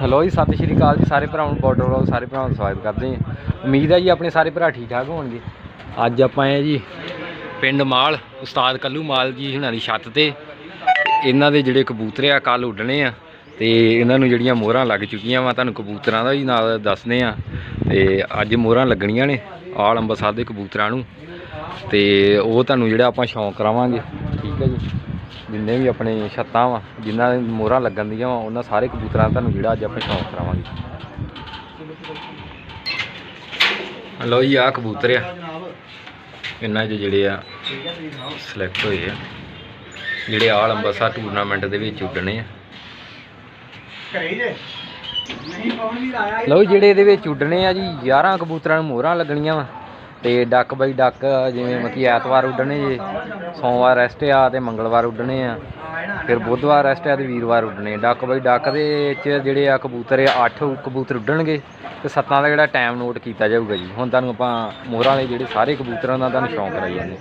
Hello ਜੀ, ਸਤਿ ਸ਼੍ਰੀ ਅਕਾਲ ਜੀ, ਸਾਰੇ ਭਰਾਵਾਂ ਨੂੰ ਬਾਰਡਰ ਵਲੋਗ ਸਾਰੇ ਭਰਾਵਾਂ ਦਾ ਸਵਾਗਤ ਕਰਦੇ ਹਾਂ। ਉਮੀਦ ਹੈ ਜੀ ਆਪਣੇ ਸਾਰੇ ਭਰਾ ਠੀਕ ਠਾਕ ਹੋਣਗੇ। ਅੱਜ ਆਪਾਂ ਆਏ ਜੀ, ਪਿੰਡ ਮਾਲ, ਉਸਤਾਦ ਕੱਲੂ ਮਾਲ ਜੀ ਹੁਣਾਂ ਦੀ ਛੱਤ ਤੇ। ਇਹਨਾਂ ਦੇ ਜਿਹੜੇ ਕਬੂਤਰ ਆ ਕੱਲ ਉੱਡਣੇ ਆ, ਤੇ ਇਹਨਾਂ ਨੂੰ ਜਿਹੜੀਆਂ ਮੋਹਰਾਂ ਲੱਗ ਚੁੱਕੀਆਂ ਵਾ, ਤੁਹਾਨੂੰ ਕਬੂਤਰਾਂ ਦਾ ਵੀ ਨਾਲ ਦੱਸਦੇ ਆ ਤੇ ਅੱਜ ਮੋਹਰਾਂ ਲੱਗਣੀਆਂ ਨੇ, ਆਲ ਅੰਬਰਸਰ ਦੇ ਕਬੂਤਰਾਂ ਨੂੰ। ਤੇ ਉਹ ਤੁਹਾਨੂੰ ਜਿਹੜਾ ਆਪਾਂ ਸ਼ੌਂਕ ਕਰਾਵਾਂਗੇ। ਠੀਕ ਹੈ ਜੀ। ਜਿੰਨੇ ਵੀ ਆਪਣੇ ਛੱਤਾਂ ਵਾ ਜਿਨ੍ਹਾਂ ਦੇ ਮੋਹਰਾਂ ਲੱਗਣ ਦੀਆਂ ਵਾ ਉਹਨਾਂ ਸਾਰੇ ਕਬੂਤਰਾਂ ਦਾ ਤੁਹਾਨੂੰ ਜਿਹੜਾ ਅੱਜ ਆਪਾਂ ਸ਼ੌਂਕ ਕਰਾਵਾਂਗੇ। ਲਓ ਜੀ ਆਹ ਕਬੂਤਰ ਆ। ਇਹਨਾਂ 'ਚ ਜਿਹੜੇ ਆ ਸਿਲੈਕਟ ਹੋਏ ਆ। ਜਿਹੜੇ ਆਲ ਅੰਬਰਸਰ ਟੂਰਨਾਮੈਂਟ ਦੇ ਵਿੱਚ ਉੱਡਣੇ ਆ। ਲਓ ਜੀ, ਜਿਹੜੇ ਇਹਦੇ ਵਿੱਚ ਉੱਡਣੇ ਆ ਜੀ 11 ਕਬੂਤਰਾਂ ਨੂੰ ਮੋਹਰਾਂ ਲੱਗਣੀਆਂ ਵਾ। ਤੇ ਡੱਕ ਬਾਈ ਡੱਕ, ਜਿਵੇਂ ਮਤਲਬ ਕਿ ਐਤਵਾਰ ਉੱਡਣੇ ਜੇ, ਸੋਮਵਾਰ ਰੈਸਟ ਆ ਤੇ ਮੰਗਲਵਾਰ ਉੱਡਣੇ ਆ। ਫਿਰ ਬੁੱਧਵਾਰ ਰੈਸਟ ਆ ਤੇ ਵੀਰਵਾਰ ਉੱਡਣੇ ਡੱਕ ਬਾਈ ਡੱਕ ਦੇ ਵਿੱਚ ਜਿਹੜੇ ਆ ਕਬੂਤਰ ਆ 8 ਕਬੂਤਰ ਉੱਡਣਗੇ ਤੇ ਸੱਤਾਂ ਦਾ ਜਿਹੜਾ ਟਾਈਮ ਨੋਟ ਕੀਤਾ ਜਾਊਗਾ ਜੀ। ਹੁਣ ਤੁਹਾਨੂੰ ਆਪਾਂ ਮੋਹਰਾਂ ਵਾਲੇ ਜਿਹੜੇ ਸਾਰੇ ਕਬੂਤਰਾਂ ਦਾ ਤੁਹਾਨੂੰ ਸ਼ੌਂਕ ਕਰਾਈ ਜਾਂਦੇ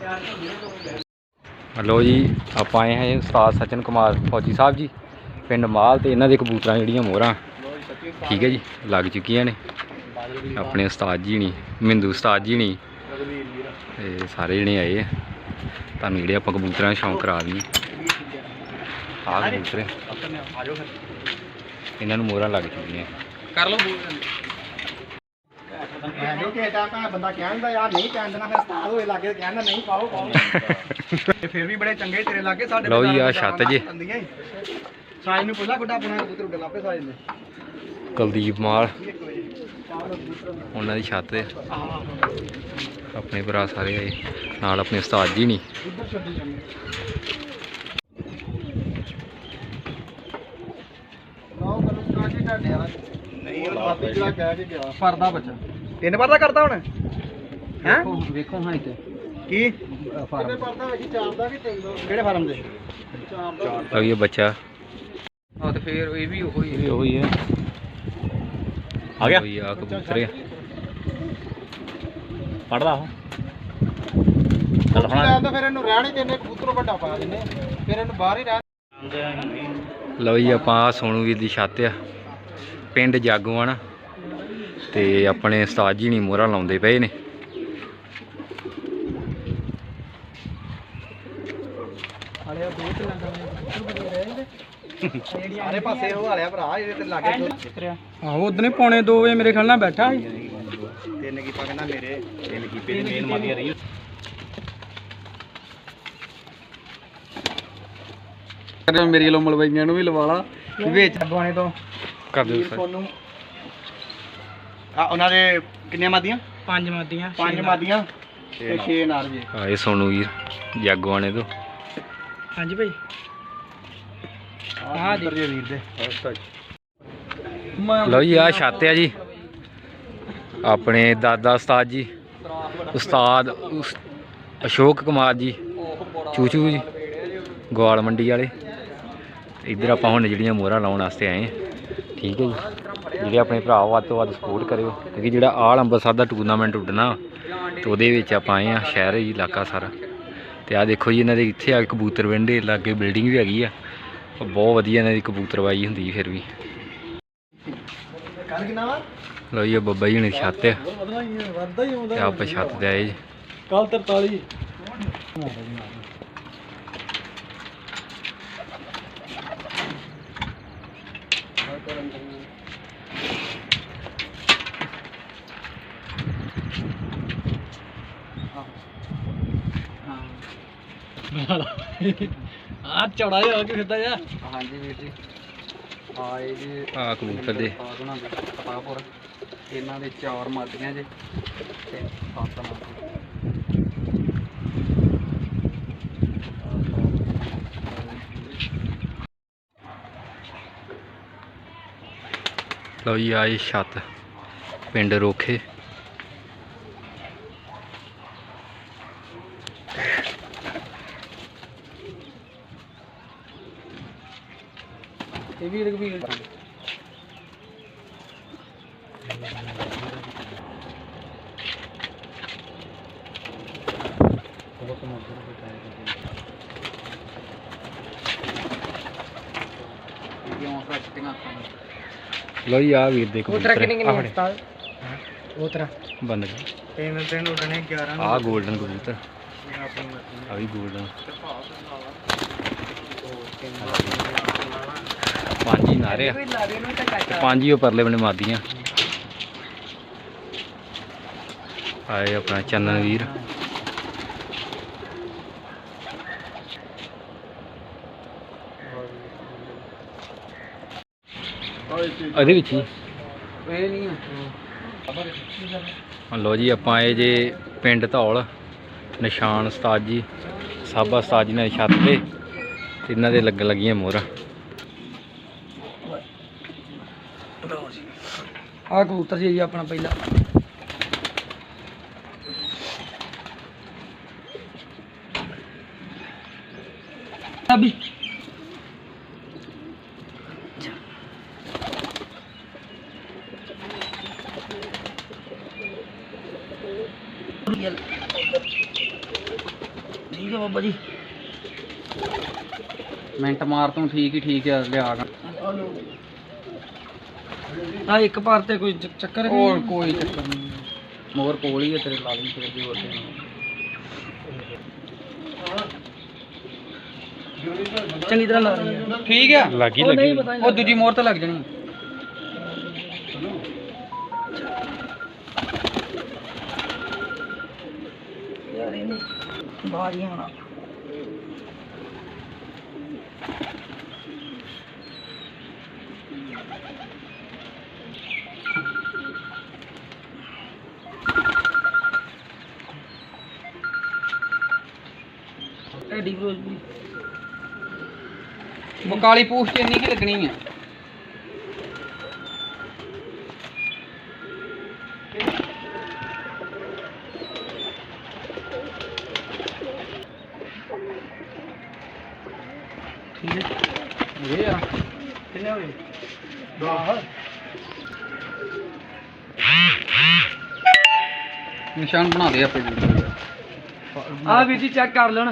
ਹਲੋ ਜੀ, ਆਪਾਂ ਆਏ ਹਾਂ ਜੀ ਉਸਤਾਦ ਸਚਨ ਕੁਮਾਰ ਫੌਜੀ ਸਾਹਿਬ ਜੀ। ਪਿੰਡ ਮਾਲ ਤੇ ਇਹਨਾਂ ਦੇ ਕਬੂਤਰਾਂ ਜਿਹੜੀਆਂ ਮੋਹਰਾਂ, ਠੀਕ ਹੈ ਜੀ, ਲੱਗ ਚੁੱਕੀਆਂ ਨੇ। ਆਪਣੇ ਉਸਤਾਦ ਜੀ ਨਹੀਂ ਮਿੰਦੂ ਉਸਤਾਦ ਜੀ ਨਹੀਂ। ਤੇ ਸਾਰੇ ਜਣੇ ਆਏ ਆ। ਤੁਹਾਨੂੰ ਜਿਹੜੇ ਆਪਾਂ ਕਬੂਤਰਾਂ ਦਾ ਸ਼ੌਂਕ ਕਰਾ ਦਈਏ। ਆਹ ਕਬੂਤਰ। ਆ। ਇਹਨਾਂ ਨੂੰ ਮੋਹਰਾਂ ਲੱਗ ਚੁੱਕੀਆਂ। ਕਰ ਲਓ ਮੈਂ ਜੋ ਕਿ ਟਾਈਮ ਬੰਦਾ ਕਹਿੰਦਾ ਯਾਰ ਨਹੀਂ ਪੈਣ ਦੇਣਾ ਫਿਰ ਉਸਤਾਦ ਹੋਏ ਲੱਗੇ ਕਹਿੰਦਾ ਨਹੀਂ ਪਾਓ ਪਾਓ। ਤੇ ਫਿਰ ਵੀ ਬੜੇ ਚੰਗੇ ਤੇਰੇ ਲੱਗੇ ਸਾਡੇ ਲਓ ਜੀ, ਆਹ ਛੱਤ ਜੀ। ਸਾਈਜ਼ ਨੂੰ ਪਹਿਲਾਂ ਗੁੱਡਾ ਪੁਣਾ ਕਬੂਤਰ ਉੱਡ ਲੱਪੇ ਸਾਈਜ਼ ਨੇ। ਕੁਲਦੀਪ ਮਾਲ। ਉਹਨਾਂ ਦੀ ਛੱਤ ਤੇ। ਆਪਣੇ ਭਰਾ ਸਾਰੇ ਆਏ। ਨਾਲ ਆਪਣੇ ਉਸਤਾਦ ਜੀ ਨਹੀਂ ਨਹੀਂ ਉਹ ਬਾਬੇ ਜਿਹੜਾ ਕਹਿ ਕੇ ਗਿਆ। ਪਰਦਾ ਬੱਚਾ। ਤਿੰਨ ਵਾਰ ਦਾ ਕਰਦਾ ਹੁਣ? ਹੈ? ਵੇਖੋ ਹਾਂ ਇੱਥੇ। ਕੀ? ਕਿੰਨੇ ਪਰਦਾ ਵੇਖੀ ਚਾਰ ਦਾ ਕਿ ਤਿੰਨ ਦਾ? ਕਿਹੜੇ ਫਾਰਮ ਦੇ? ਚਾਰ ਦਾ। ਇਹ ਬੱਚਾ। ਹਾਂ ਤੇ ਫੇਰ ਇਹ ਵੀ ਉਹੀ ਇਹ ਵੀ ਉਹੀ ਹੈ। ਆ ਗਿਆ? ਆ ਕਬੂਤਰ ਆ। ਪੜਦਾ ਉਹ। ਚੱਲ ਹੁਣ। ਤਾਂ ਫਿਰ ਇਹਨੂੰ ਰਹਿਣ ਹੀ ਦਿੰਦੇ ਕਬੂਤਰੋਂ ਵੱਡਾ ਪਾ ਦਿੰਦੇ। ਫਿਰ ਇਹਨੂੰ ਬਾਹਰ ਹੀ ਰਹਿਣ ਲਓ ਜੀ ਆਪਾਂ ਆਹ ਸੋਨੂ ਵੀਰ ਦੀ ਛੱਤ ਆ। ਪਿੰਡ ਜਾਗੋਆਣਾ ਤੇ ਆਪਣੇ ਉਸਤਾਦ ਜੀ ਨਹੀਂ ਮੋਹਰਾਂ ਲਾਉਂਦੇ ਪਏ ਨੇ। ਹਾਲੇ ਦੋ ਤੇ ਸਾਰੇ ਪਾਸੇ ਉਹ ਹਾਲਿਆ ਭਰਾ ਇਹਦੇ ਤੇ ਲਾਗੇ ਦੋ ਆਹੋ ਉਦਨੇ ਪੌਣੇ 2 ਵਜੇ ਮੇਰੇ ਖਿਆਲ ਨਾਲ ਬੈਠਾ ਸੀ। ਤਿੰਨ ਕੀ ਕਹਿੰਦਾ ਮੇਰੇ ਤਿੰਨ ਕੀਪੇ ਦੀ ਮੇਨ ਮਾਰੀ ਰਹੀ ਮੇਰੀ ਲੋ ਮਲਵਈਆਂ ਨੂੰ ਵੀ ਲਵਾ ਲਾ ਵਿੱਚ। ਅਗਵਾਣੇ ਤੋਂ। ਕਰ ਦਿਓ ਵੀਰ ਸਰ। ਸੋਨੂੰ ਆ ਉਹਨਾਂ ਦੇ ਕਿੰਨੀਆਂ ਮਾਦੀਆਂ? ਪੰਜ ਮਾਦੀਆਂ ਪੰਜ ਮਾਦੀਆਂ ਤੇ 6 ਨਾਰ ਜੀ। ਆ ਇਹ ਸੋਨੂ ਵੀਰ ਜਾਗੋਆਣੇ ਤੋਂ। ਹਾਂਜੀ ਭਾਈ। ਆਹ ਦੇ ਵੀਰ ਦੇ। ਲਓ ਜੀ ਆ ਛੱਤ ਆ ਜੀ। ਆਪਣੇ ਦਾਦਾ ਉਸਤਾਦ ਜੀ ਉਸਤਾਦ ਉਸ- ਅਸ਼ੋਕ ਕੁਮਾਰ ਜੀ ਚੂਚੂ ਜੀ ਗਵਾਲ ਮੰਡੀ ਵਾਲੇ। ਇੱਧਰ ਆਪਾਂ ਹੁਣ ਜਿਹੜੀਆਂ ਮੋਹਰਾਂ ਲਾਉਣ ਵਾਸਤੇ ਆਏ ਹਾਂ। ਠੀਕ ਹੈ ਜੀ। ਜਿਹੜੇ ਆਪਣੇ ਭਰਾ ਵੱਧ ਤੋਂ ਵੱਧ ਸਪੋਰਟ ਕਰਿਓ। ਕਿਉਂਕਿ ਜਿਹੜਾ ਆਲ ਅੰਬਰਸਰ ਦਾ ਟੂਰਨਾਮੈਂਟ ਉੱਡਣਾ ਤੇ ਉਹਦੇ ਵਿੱਚ ਆਪਾਂ ਆਏ ਆ ਸ਼ਹਿਰ ਹੀ ਇਲਾਕਾ ਸਾਰਾ। ਤੇ ਆ ਦੇਖੋ ਜੀ ਇਹਨਾਂ ਦੇ ਇੱਥੇ ਆ ਕਬੂਤਰ ਵੰਡੇ ਲਾਗੇ ਬਿਲਡਿੰਗ ਵੀ ਹੈਗੀ ਆ। ਬਹੁਤ ਵਧੀਆ ਇਹਨਾਂ ਦੀ ਕਬੂਤਰਬਾਈ ਹੁੰਦੀ ਫਿਰ ਵੀ। ਕੱਲ ਕਿੰਨਾ ਵਾ? ਲਓ ਜੀ ਇਹ ਬੱਬਾ ਜੀ ਨੇ ਛੱਤ ਆ। ਹੀ ਹੈ ਵੱਧਦਾ ਹੀ ਆਉਂਦਾ। ਤੇ ਆਪਾਂ ਛੱਤ ਤੇ ਆਏ ਜੀ। ਕੱਲ 43 ਆ ਚੌੜਾ ਜਿਹਾ ਹੋ ਕੇ ਫਿਰਦਾ ਜਾ ਹਾਂਜੀ ਵੀਰ ਜੀ। ਆਏ ਜੀ ਆ ਕਬੂਤਰ ਦੇ ਪਤਾਪੁਰ ਇਹਨਾਂ ਦੇ ਚਾਰ ਮਾਦੀਆਂ ਜੇ ਤੇ ਸੱਤ ਮਾਦੀਆਂ ਲਓ ਜੀ ਆਏ ਛੱਤ ਪਿੰਡ ਰੋਖੇ। ਇਹ ਵੀ ਲੋ ਜੀ ਆ ਵੀਰ ਦੇ ਕਬੂਤਰ ਕਿੰਨੇ ਕਿੰਨੇ। ਹਸਪਤਾਲ ਕਬੂਤਰ ਬੰਦ ਕਰ। ਤਿੰਨ ਤਿੰਨ ਉੱਡਣੇ 11 ਆ 골ਡਨ ਕਬੂਤਰ। ਆ ਵੀ 골ਡਨ ਪੰਜ ਹੀ ਨਾਰੇ ਆ। ਤੇ ਪੰਜ ਹੀ ਉਹ ਪਰਲੇ ਬਣੇ ਮਾਦੀਆਂ ਆਏ ਆਪਣਾ ਚੰਨਨ ਵੀਰ। ਇਹਦੇ ਵਿੱਚ ਹੀ। ਇਹ ਨਹੀਂ ਲੋ ਜੀ ਆਪਾਂ ਆਏ ਜੇ ਪਿੰਡ ਧੌਲ ਨਿਸ਼ਾਨ ਉਸਤਾਦ ਜੀ ਸਾਬਾ ਉਸਤਾਦ ਜੀ ਨੇ ਛੱਤ ਤੇ ਤੇ ਇਹਨਾਂ ਦੇ ਲੱਗ ਲੱਗੀਆਂ ਮੋਹਰਾਂ। ਆ ਕਬੂਤਰ ਜੀ ਆਪਣਾ ਪਹਿਲਾ। ਅਭੀ ਠੀਕ ਹੈ ਬਾਬਾ ਜੀ। ਮਿੰਟ ਮਾਰ ਤੂੰ ਠੀਕ ਹੀ ਠੀਕ ਆ ਲਿਆ ਆ ਇੱਕ ਪਾਰ ਤੇ ਕੋਈ ਚੱਕ- ਚੱਕਰ ਹੋਰ ਕੋਈ ਚੱਕਰ ਨਹੀਂ। ਮੋਰ ਕੋਲ ਹੀ ਹੈ ਤੇਰੇ ਲਾ ਲਈ ਫੇਰ ਦੀ ਹੋਰ ਤੇ ਚੰਗੀ ਤਰ੍ਹਾਂ ਲਾ ਰਹੀ ਹੈ ਠੀਕ ਆ? ਲੱਗੀ ਉਹ ਨਹੀਂ ਲੱਗੀ ਪਤਾ ਉਹ ਦੂਜੀ ਮੋਰ ਤਾਂ ਲੱਗ ਜਾਣੀ ਯਾਰ ਇਹਨੇ ਬਾਰੀਆਂ ਐਡੀ ਫਿਰੋਜ਼ਪੁਰੀ ਬਕਾਲੀ ਪੂਛ ਤੇ ਇੰਨੀ ਕੀ ਲੱਗਣੀ ਆ। ਠੀਕ ਹੈ ਇਹ ਆ ਕਿੰਨੇ ਹੋਏ ਨਿਸ਼ਾਨ ਬਣਾ ਦੇ ਆਪੇ। ਆ ਵੀਰ ਜੀ ਚੈੱਕ ਕਰ ਲੈਣ।